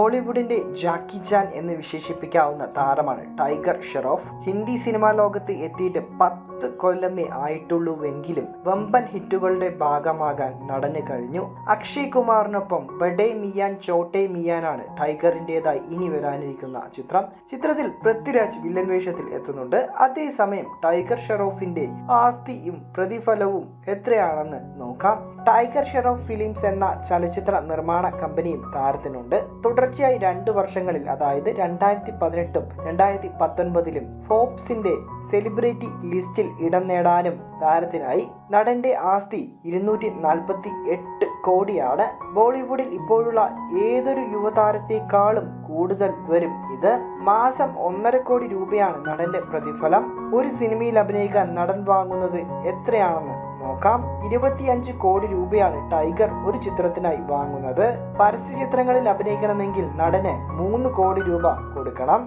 ബോളിവുഡിന്റെ ജാക്കി ചാൻ എന്ന് വിശേഷിപ്പിക്കാവുന്ന താരമാണ് tiger Shroff. Hindi cinema ലോകത്ത് എത്തിയിട്ട് പത്ത് കൊല്ലമേ ആയിട്ടുള്ളൂവെങ്കിലും വമ്പൻ ഹിറ്റുകളുടെ ഭാഗമാകാൻ നടന്നു കഴിഞ്ഞു. അക്ഷയ് കുമാറിനൊപ്പം ബഡേ മിയാൻ ചോട്ടേ മിയാനാണ് ടൈഗറിന്റെതായി ഇനി വരാനിരിക്കുന്ന ചിത്രം. ചിത്രത്തിൽ പൃഥ്വിരാജ് വില്ലൻ വേഷത്തിൽ എത്തുന്നുണ്ട്. അതേസമയം ടൈഗർ ഷെറോഫിന്റെ ആസ്തിയും പ്രതിഫലവും എത്രയാണെന്ന് നോക്കാം. ടൈഗർ ഷെറോഫ് ഫിലിംസ് എന്ന ചലച്ചിത്ര നിർമ്മാണ കമ്പനിയും താരത്തിനുണ്ട്. തുടർച്ചയായി രണ്ട് വർഷങ്ങളിൽ അതായത് രണ്ടായിരത്തി പതിനെട്ടും രണ്ടായിരത്തി പത്തൊൻപതിലും ഫോപ്സിന്റെ സെലിബ്രിറ്റി ലിസ്റ്റിൽ ഇടം നേടാനും താരത്തിനായി നടന്റെ ആസ്തി ഇരുന്നൂറ്റി നാൽപ്പത്തി എട്ട് കോടിയാണ് ബോളിവുഡിൽ ഇപ്പോഴുള്ള ഏതൊരു യുവതാരത്തെക്കാളും കൂടുതൽ വരും. ഇത് മാസം ഒന്നര കോടി രൂപയാണ് നടന്റെ പ്രതിഫലം. ഒരു സിനിമയിൽ അഭിനയിക്കാൻ നടൻ വാങ്ങുന്നത് എത്രയാണെന്ന് നോക്കാം. ഇരുപത്തിയഞ്ച് കോടി രൂപയാണ് ടൈഗർ ഒരു ചിത്രത്തിനായി വാങ്ങുന്നത്. പരസ്യ ചിത്രങ്ങളിൽ അഭിനയിക്കണമെങ്കിൽ നടന് മൂന്ന് കോടി രൂപ കൊടുക്കണം.